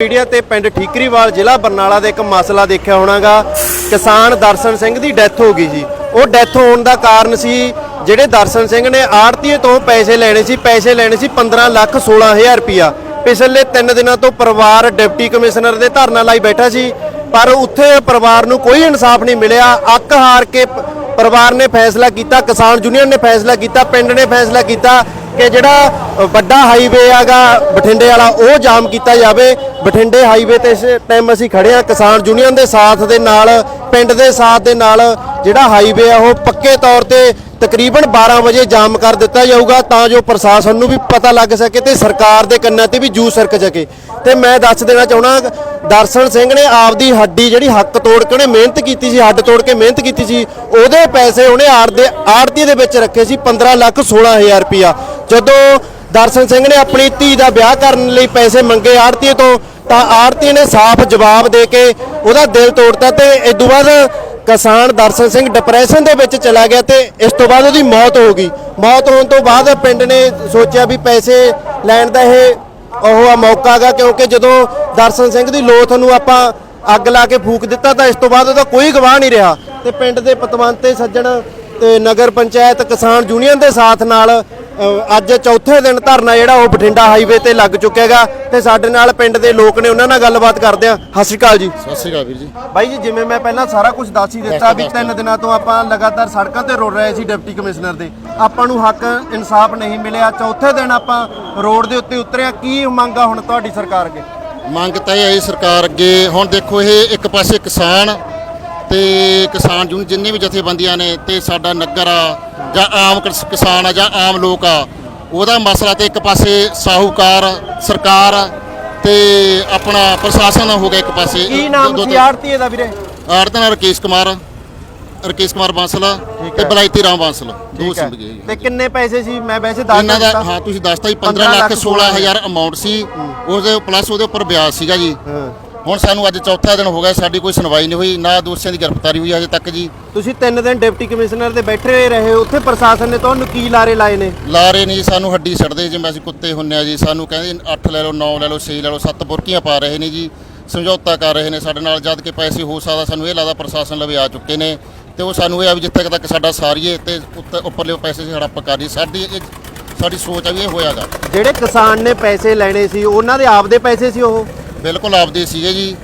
Media ਤੇ ਪਿੰਡ ਠੀਕਰੀਵਾਲ ਜ਼ਿਲ੍ਹਾ ਬਰਨਾਲਾ ਦਾ ਇੱਕ ਮਸਲਾ ਦੇਖਿਆ ਹੋਣਾਗਾ। ਕਿਸਾਨ ਦਰਸ਼ਨ ਸਿੰਘ ਦੀ ਡੈਥ ਹੋ ਗਈ ਜੀ। ਉਹ ਡੈਥ ਹੋਣ ਦਾ ਕਾਰਨ ਸੀ, ਜਿਹੜੇ ਦਰਸ਼ਨ ਸਿੰਘ ਨੇ ਆੜਤੀਏ ਤੋਂ ਪੈਸੇ ਲੈਣੇ ਸੀ, ਪੈਸੇ ਲੈਣੇ ਸੀ 15 ਲੱਖ 16000 ਰੁਪਿਆ ਪਿਛਲੇ 3 ਦਿਨਾਂ ਤੋਂ ਪਰਿਵਾਰ ਡਿਪਟੀ ਕਮਿਸ਼ਨਰ ਦੇ ਧਰਨਾ ਲਾਈ ਬੈਠਾ ਸੀ, ਪਰ ਉੱਥੇ ਪਰਿਵਾਰ ਨੂੰ ਕੋਈ ਇਨਸਾਫ ਨਹੀਂ ਮਿਲਿਆ। ਅੱਕ ਹਾਰ ਕੇ ਪਰਿਵਾਰ ਨੇ ਫੈਸਲਾ ਕੀਤਾ, ਕਿਸਾਨ ਯੂਨੀਅਨ ਨੇ ਫੈਸਲਾ ਕੀਤਾ, ਪਿੰਡ ਨੇ ਫੈਸਲਾ ਕੀਤਾ। ਕਿ ਜਿਹੜਾ ਵੱਡਾ ਹਾਈਵੇ ਆਗਾ ਬਠਿੰਡੇ ਵਾਲਾ, ਉਹ ਜਾਮ ਕੀਤਾ ਜਾਵੇ। ਬਠਿੰਡੇ ਹਾਈਵੇ ਤੇ ਇਸ ਟਾਈਮ ਅਸੀਂ ਖੜੇ ਆ ਕਿਸਾਨ ਯੂਨੀਅਨ ਦੇ ਸਾਥ ਦੇ ਨਾਲ, ਪਿੰਡ ਦੇ ਸਾਥ ਦੇ ਨਾਲ, ਜਿਹੜਾ ਹਾਈਵੇ ਆ, ਉਹ ਪੱਕੇ ਤੌਰ ਤੇ ਤਕਰੀਬਨ 12 ਵਜੇ ਜਾਮ ਕਰ ਦਿੱਤਾ ਜਾਊਗਾ, ਤਾਂ ਜੋ ਪ੍ਰਸ਼ਾਸਨ ਨੂੰ ਵੀ ਪਤਾ ਲੱਗ ਸਕੇ ਤੇ ਸਰਕਾਰ ਦੇ ਕੰਨਾਂ ਤੇ ਵੀ ਜੂ ਸਰਕ ਸਕੇ ਤੇ ਮੈਂ ਦੱਸ ਦੇਣਾ ਚਾਹਣਾ ਦਰਸ਼ਨ ਸਿੰਘ ਨੇ ਆਪਦੀ ਹੱਡੀ ਜਿਹੜੀ ਹੱਕ ਤੋੜ ਕੇ ਉਹਨੇ ਮਿਹਨਤ ਕੀਤੀ ਸੀ, ਹੱਡ ਤੋੜ ਕੇ ਮਿਹਨਤ ਕੀਤੀ ਸੀ, ਉਹਦੇ ਪੈਸੇ ਉਹਨੇ ਆੜ ਦੇ ਆੜਤੀ ਦੇ ਵਿੱਚ ਰੱਖੇ ਸੀ 15 ਲੱਖ 16000 ਰੁਪਇਆ। ਜਦੋਂ ਦਰਸ਼ਨ ਸਿੰਘ ਨੇ ਆਪਣੀ ਧੀ ਦਾ ਵਿਆਹ ਕਰਨ ਲਈ ਪੈਸੇ ਮੰਗੇ ਆੜਤੀ ਤੋਂ, ਤਾਂ ਆੜਤੀ ਨੇ ਸਾਫ਼ ਜਵਾਬ ਦੇ ਕੇ ਉਹਦਾ ਦਿਲ ਤੋੜਤਾ ਤੇ ਇਸ ਤੋਂ ਬਾਅਦ ਕਿਸਾਨ ਦਰਸ਼ਨ ਸਿੰਘ ਡਿਪਰੈਸ਼ਨ ਦੇ ਵਿੱਚ ਚਲਾ ਗਿਆ ਤੇ ਇਸ ਤੋਂ ਬਾਅਦ ਉਹਦੀ ਮੌਤ ਹੋ ਗਈ। ਮੌਤ ਹੋਣ ਤੋਂ ਬਾਅਦ ਪਿੰਡ ਨੇ ਸੋਚਿਆ ਵੀ ਪੈਸੇ ਲੈਣ ਦਾ ਇਹ ਉਹ ਆ ਮੌਕਾ ਹੈਗਾ ਕਿਉਂਕਿ ਜਦੋਂ ਦਰਸ਼ਨ ਸਿੰਘ ਦੀ ਲੋਥ ਨੂੰ ਆਪਾਂ ਅੱਗ ਲਾ ਕੇ ਫੂਕ ਦਿੱਤਾ ਤਾਂ ਇਸ ਤੋਂ ਬਾਅਦ ਉਹਦਾ ਕੋਈ ਗਵਾਹ ਨਹੀਂ ਰਿਹਾ। ਤੇ ਪਿੰਡ ਦੇ ਪਤਵੰਤੇ ਸੱਜਣ ਤੇ ਨਗਰ ਪੰਚਾਇਤ ਕਿਸਾਨ ਯੂਨੀਅਨ ਦੇ ਸਾਥ ਨਾਲ ਅੱਜ ਚੌਥੇ ਦਿਨ ਧਰਨਾ ਜਿਹੜਾ ਉਹ ਬਠਿੰਡਾ ਹਾਈਵੇ ਤੇ ਲੱਗ ਚੁੱਕਿਆ ਹੈਗਾ ਤੇ ਸਾਡੇ ਨਾਲ ਪਿੰਡ ਦੇ ਲੋਕ ਨੇ ਉਹਨਾਂ ਨਾਲ ਗੱਲਬਾਤ ਕਰਦੇ ਆ ਸਤਿ ਸ਼੍ਰੀ ਅਕਾਲ ਜੀ। ਸਤਿ ਸ਼੍ਰੀ ਅਕਾਲ ਵੀਰ ਜੀ। ਬਾਈ ਜੀ ਜਿਵੇਂ ਮੈਂ ਪਹਿਲਾਂ ਸਾਰਾ ਕੁਝ ਦੱਸ ਹੀ ਦਿੱਤਾ ਵੀ ਤਿੰਨ ਦਿਨਾਂ ਤੋਂ ਆਪਾਂ ਲਗਾਤਾਰ ਸੜਕਾਂ ਤੇ ਰੁੜ ਰਹੇ ਸੀ ਡਿਪਟੀ ਕਮਿਸ਼ਨਰ ਦੇ। ਆਪਾਂ ਨੂੰ ਹੱਕ ਇਨਸਾਫ ਨਹੀਂ ਮਿਲਿਆ। ਚੌਥੇ ਦਿਨ ਆਪਾਂ ਰੋਡ ਦੇ ਉੱਤੇ ਉਤਰਿਆ। ਕੀ ਮੰਗ ਹੁਣ ਤੁਹਾਡੀ ਸਰਕਾਰ ਅੱਗੇ? ਮੰਗ ਤਾਂ ਇਹ ਹੈ ਸਰਕਾਰ ਅੱਗੇ। ਹੁਣ ਦੇਖੋ ਇਹ ਇੱਕ ਪਾਸੇ ਕਿਸਾਨ ਤੇ ਕਿਸਾਨ ਜੂਨ ਜਿੰਨੇ ਵੀ ਜਥੇਬੰਦੀਆਂ ਨੇ ਤੇ ਸਾਡਾ ਨਗਰ ਆ ਜਾਂ ਆਮ ਕਿਸ- ਕਿਸਾਨ ਆ ਜਾਂ ਆਮ ਲੋਕ ਆ ਉਹਦਾ ਮਸਲਾ ਤੇ ਇੱਕ ਪਾਸੇ ਸਾਹੂਕਾਰ ਸਰਕਾਰ ਤੇ ਆਪਣਾ ਪ੍ਰਸ਼ਾਸਨ ਹੋ ਗਿਆ ਇੱਕ ਪਾਸੇ। ਕੀ ਨਾਮ ਸੀ ਆੜਤੀਏ ਦਾ ਵੀਰੇ? ਆੜਤਨ ਰਕੇਸ਼ ਕੁਮਾਰ। ਰਕੇਸ਼ ਕੁਮਾਰ ਬਾਂਸਲ ਠੀਕ ਤੇ ਹੈ। ਬਲਾਈਤੀ ਰਾਮ ਬਾਂਸਲ। ਦੋ ਠੀਕ ਹੈ। ਤੇ ਕਿੰਨੇ ਪੈਸੇ ਸੀ? ਮੈਂ ਵੈਸੇ ਦੱਸ ਇਹਨਾਂ ਦਾ ਦਿੱਤਾ ਹਾਂ ਤੁਸੀਂ ਦੱਸਤਾ ਜੀ 15 ਲੱਖ 16000 ਅਮਾਉਂਟ ਸੀ। ਉਹਦੇ ਪਲੱਸ ਉਹਦੇ ਉੱਪਰ ਵਿਆਜ ਸੀਗਾ ਜੀ। ਹਾਂ। ਹੁਣ ਸਾਨੂੰ ਅੱਜ ਚੌਥਾ ਦਿਨ ਹੋ ਗਿਆ ਸਾਡੀ ਕੋਈ ਸੁਣਵਾਈ ਨਹੀਂ ਹੋਈ ਨਾ ਦੋਸ਼ੀਆਂ ਦੀ ਗ੍ਰਿਫਤਾਰੀ ਹੋਈ ਹਜੇ ਤੱਕ ਜੀ। ਤੁਸੀਂ ਤਿੰਨ ਦਿਨ ਡਿਪਟੀ ਕਮਿਸ਼ਨਰ ਦੇ ਬੈਠੇ ਰਹੇ ਉੱਥੇ ਪ੍ਰਸ਼ਾਸਨ ਨੇ ਤੁਹਾਨੂੰ ਕੀ ਲਾਰੇ ਲਾਏ ਨੇ? ਲਾਰੇ ਨਹੀਂ ਸਾਨੂੰ ਹੱਡੀ ਛੱਡਦੇ ਜਿਵੇਂ ਅਸੀਂ ਕੁੱਤੇ ਹੁੰਨੇ ਆ ਜੀ ਸਾਨੂੰ ਕਹਿੰਦੇ 8 ਲੈ ਲਓ 9 ਲੈ ਲਓ 6 ਲੈ ਲਓ 7 ਬੁਰਕੀਆਂ ਪਾ ਰਹੇ ਨੇ ਜੀ ਸਮਝੌਤਾ ਕਰ ਰਹੇ ਨੇ ਸਾਡੇ ਨਾਲ ਜਦ ਕਿ ਪੈਸੇ ਹੋ ਸਕਦਾ ਸਾਨੂੰ ਇਹ ਲੱਗਦਾ ਪ੍ਰਸ਼ਾਸਨ ਲਵੇ ਆ ਚੁੱਕੇ ਨੇ। ਤੇ ਉਹ ਸਾਨੂੰ ਇਹ ਆ ਵੀ ਜਿੱਥੇ ਤੱਕ ਸਾਡਾ ਸਾਰੀਏ ਤੇ ਉੱਤੇ ਉੱਪਰਲੇ ਪੈਸੇ ਸੀ ਹੜੱਪ ਕਰੀ ਸਾਡੀ ਇਹ ਸਾਡੀ ਸੋਚ ਆ ਵੀ ਇਹ ਹੋਇਆਗਾ। ਜਿਹੜੇ ਕਿਸਾਨ ਨੇ ਪੈਸੇ ਲੈਣੇ ਸੀ ਉਹਨਾਂ ਦੇ ਆਪਦੇ ਪੈਸੇ ਸੀ ਉਹ? ਬਿਲਕੁਲ ਆਪਦੇ ਸੀਗੇ ਜੀ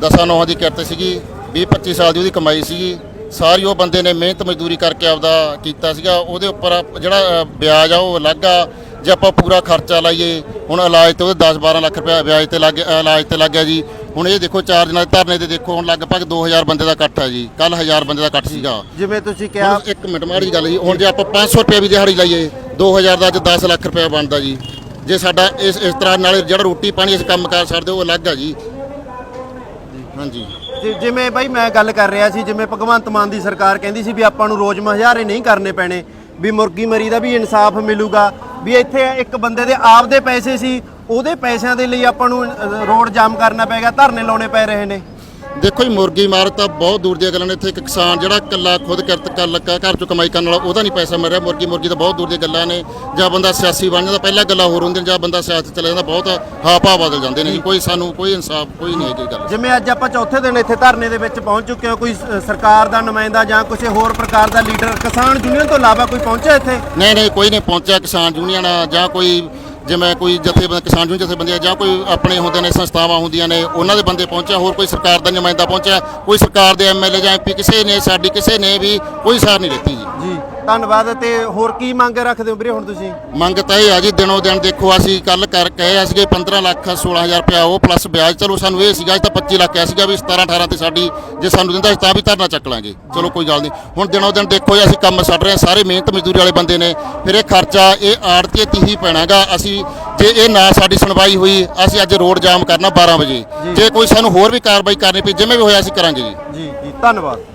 ਦਸਾਂ ਨੌਹਾਂ ਦੀ ਕਿਰਤ ਸੀਗੀ 20 25 ਸਾਲ ਦੀ ਉਹਦੀ ਕਮਾਈ ਸੀਗੀ। ਸਾਰੀ ਉਹ ਬੰਦੇ ਨੇ ਮਿਹਨਤ ਮਜ਼ਦੂਰੀ ਕਰਕੇ ਆਪਦਾ ਕੀਤਾ ਸੀਗਾ। ਉਹਦੇ ਉੱਪਰ ਜਿਹੜਾ ਵਿਆਜ ਆ ਉਹ ਅਲੱਗ ਆ। ਜੇ ਆਪਾਂ ਪੂਰਾ ਖਰਚਾ ਲਾਈਏ ਹੁਣ ਇਲਾਜ ਤੇ ਉਹਦੇ 10 12 ਲੱਖ ਰੁਪਏ ਵਿਆਜ ਤੇ ਲੱਗ ਇਲਾਜ ਤੇ ਲੱਗ ਗਿਆ ਜੀ। ਹੁਣ ਇਹ ਦੇਖੋ ਚਾਰ ਦਿਨਾਂ ਦੇ ਧਰਨੇ ਤੇ ਦੇਖੋ ਹੁਣ ਲਗਭਗ 2000 ਬੰਦੇ ਦਾ ਇਕੱਠ ਆ ਜੀ। ਕੱਲ 1000 ਬੰਦੇ ਦਾ ਇਕੱਠ ਸੀਗਾ। ਜਿਵੇਂ ਤੁਸੀਂ ਕਿਹਾ ਇੱਕ ਮਿੰਟ ਮਾੜੀ ਗੱਲ ਜੀ। ਹੁਣ ਜੇ ਆਪਾਂ 500 ਰੁਪਏ ਵੀ ਦਿਹਾੜੀ ਲਾਈਏ 2000 ਦਾ ਅੱਜ 10 ਲੱਖ ਰੁਪਏ ਬਣਦਾ ਜੀ। ਜੇ ਸਾਡਾ ਇਸ ਇਸ ਤਰ੍ਹਾਂ ਨਾਲ ਜਿਹੜਾ ਰੋਟੀ ਪਾਣੀ ਅਸੀਂ ਕੰਮ ਕਰ ਸਕਦੇ ਉਹ ਅਲੱਗ ਆ ਜੀ। ਹਾਂਜੀ। ਜਿ- ਜਿਵੇਂ ਬਾਈ ਮੈਂ ਗੱਲ ਕਰ ਰਿਹਾ ਸੀ ਜਿਵੇਂ ਭਗਵੰਤ ਮਾਨ ਦੀ ਸਰਕਾਰ ਕਹਿੰਦੀ ਸੀ ਵੀ ਆਪਾਂ ਨੂੰ ਰੋਜ਼ ਮਹਜ਼ਾਰੇ ਨਹੀਂ ਕਰਨੇ ਪੈਣੇ ਵੀ ਮੁਰਗੀ ਮਰੀ ਦਾ ਵੀ ਇਨਸਾਫ ਮਿਲੂਗਾ ਵੀ ਇੱਥੇ ਇੱਕ ਬੰਦੇ ਦੇ ਆਪਦੇ ਪੈਸੇ ਸੀ ਉਹਦੇ ਪੈਸਿਆਂ ਦੇ ਲਈ ਆਪਾਂ ਨੂੰ ਅ, ਰੋਡ ਜਾਮ ਕਰਨਾ ਪੈਗਾ ਧਰਨੇ ਲਾਉਣੇ ਪੈ ਰਹੇ ਨੇ। ਦੇਖੋ ਜੀ ਮੁਰਗੀ ਮਾਰ ਤਾਂ ਬਹੁਤ ਦੂਰ ਦੀਆਂ ਗੱਲਾਂ ਨੇ। ਇੱਥੇ ਇੱਕ ਕਿਸਾਨ ਜਿਹੜਾ ਇਕੱਲਾ ਖੁਦ ਕਿਰਤ ਕਰ ਲੱਗਾ ਘਰ ਚੋਂ ਕਮਾਈ ਕਰਨ ਵਾਲਾ ਉਹਦਾ ਨਹੀਂ ਪੈਸਾ ਮਿਲ ਰਿਹਾ ਮੁਰਗੀ ਮੁਰਗੀ ਤਾਂ ਬਹੁਤ ਦੂਰ ਦੀਆਂ ਗੱਲਾਂ ਨੇ। ਜਾਂ ਬੰਦਾ ਸਿਆਸੀ ਬਣ ਜਾਂਦਾ ਪਹਿਲਾਂ ਗੱਲਾਂ ਹੋਰ ਹੁੰਦੀਆਂ ਜਾਂ ਬੰਦਾ ਸਿਆਸਤ ਚਲੇ ਜਾਂਦਾ ਬਹੁਤ ਹਾਪਾ ਬਦਲ ਜਾਂਦੇ ਨੇ। ਕੋਈ ਸਾਨੂੰ ਕੋਈ ਇਨਸਾਫ ਕੋਈ ਨਹੀਂ ਹੈਗੀ ਗੱਲ। ਜਿਵੇਂ ਅੱਜ ਆਪਾਂ ਚੌਥੇ ਦਿਨ ਇੱਥੇ ਧਰਨੇ ਦੇ ਵਿੱਚ ਪਹੁੰਚ ਚੁੱਕੇ ਹਾਂ ਕੋਈ ਸਰਕਾਰ ਦਾ ਨੁਮਾਇੰਦਾ ਜਾਂ ਕਿਸੇ ਹੋਰ ਪ੍ਰਕਾਰ ਦਾ ਲੀਡਰ ਕਿਸਾਨ ਯੂਨੀਅਨ ਤੋਂ ਇਲਾਵਾ ਕੋਈ ਪਹੁੰਚਿਆ ਇੱਥੇ? ਨਹੀਂ ਨਹੀਂ ਕੋਈ ਨਹੀਂ ਪਹੁੰਚਿਆ ਕਿਸਾਨ ਯੂਨੀਅਨ ਜਾਂ ਕੋਈ ਜਿਵੇਂ ਕੋਈ ਜਥੇਬੰਦ, ਕਿਸਾਨ ਯੂਨੀਅਨ ਜਥੇਬੰਦੀਆਂ ਜਾਂ ਕੋਈ ਆਪਣੇ ਹੁੰਦੇ ਨੇ ਸੰਸਥਾਵਾਂ ਹੁੰਦੀਆਂ ਨੇ, ਉਹਨਾਂ ਦੇ ਬੰਦੇ ਪਹੁੰਚਿਆ, ਹੋਰ ਕੋਈ ਸਰਕਾਰ ਦਾ ਨੁਮਾਇੰਦਾ ਪਹੁੰਚਿਆ, ਕੋਈ ਸਰਕਾਰ ਦੇ ਐਮਐਲਏ ਜਾਂ ਐਮਪੀ ਕਿਸੇ ਨੇ, ਸਾਡੀ ਕਿਸੇ ਨੇ ਵੀ ਕੋਈ ਸਾਰ ਨਹੀਂ ਦਿੱਤੀ ਜੀ। ਜੀ। ਧੰਨਵਾਦ ਤੇ ਹੋਰ ਕੀ ਮੰਗ ਰੱਖਦੇ ਹੋ ਵੀਰੇ ਹੁਣ ਤੁਸੀਂ? ਮੰਗ ਤਾਂ ਇਹ ਆ ਜੀ ਦਿਨੋਂ ਦਿਨ ਦੇਖੋ ਅਸੀਂ ਕੱਲ ਕਰ ਕਹੇ ਸੀਗੇ 15 ਲੱਖ 16000 ਰੁਪਇਆ ਉਹ ਪਲੱਸ ਵਿਆਜ। ਚਲੋ ਸਾਨੂੰ ਇਹ ਸੀਗਾ ਅੱਜ ਤਾਂ 25 ਲੱਖ ਕਿਹਾ ਸੀਗਾ ਵੀ 17 18 ਤੇ ਸਾਡੀ ਜੇ ਸਾਨੂੰ ਦਿੰਦਾ ਤਾਂ ਵੀ ਧਰਨਾ ਚੱਕ ਲਾਂਗੇ। ਚਲੋ ਕੋਈ ਗੱਲ ਨਹੀਂ। ਹੁਣ ਦਿਨੋਂ ਦਿਨ ਦੇਖੋ ਜੀ ਅਸੀਂ ਕੰਮ ਛੱਡ ਰਹੇ ਹਾਂ ਸਾਰੇ ਮਿਹਨਤ ਮਜ਼ਦੂਰੀ ਵਾਲੇ ਬੰਦੇ ਨੇ। ਫਿਰ ਇਹ ਖਰਚਾ ਇਹ ਆੜਤੀ ਤੇ ਹੀ ਪੈਣਾਗਾ। ਅਸੀਂ ਜੇ ਇਹ ਨਾ ਸਾਡੀ ਸੁਣਵਾਈ ਹੋਈ ਅਸੀਂ ਅੱਜ ਰੋਡ ਜਾਮ ਕਰਨਾ 12 ਵਜੇ। ਜੇ ਕੋਈ ਸਾਨੂੰ ਹੋਰ ਵੀ ਕਾਰਵਾਈ ਕਰਨੀ ਪਈ ਜਿਵੇਂ ਵੀ ਹੋਇਆ ਅਸੀਂ ਕਰਾਂਗੇ ਜੀ। ਜੀ ਜੀ ਧੰਨਵਾਦ।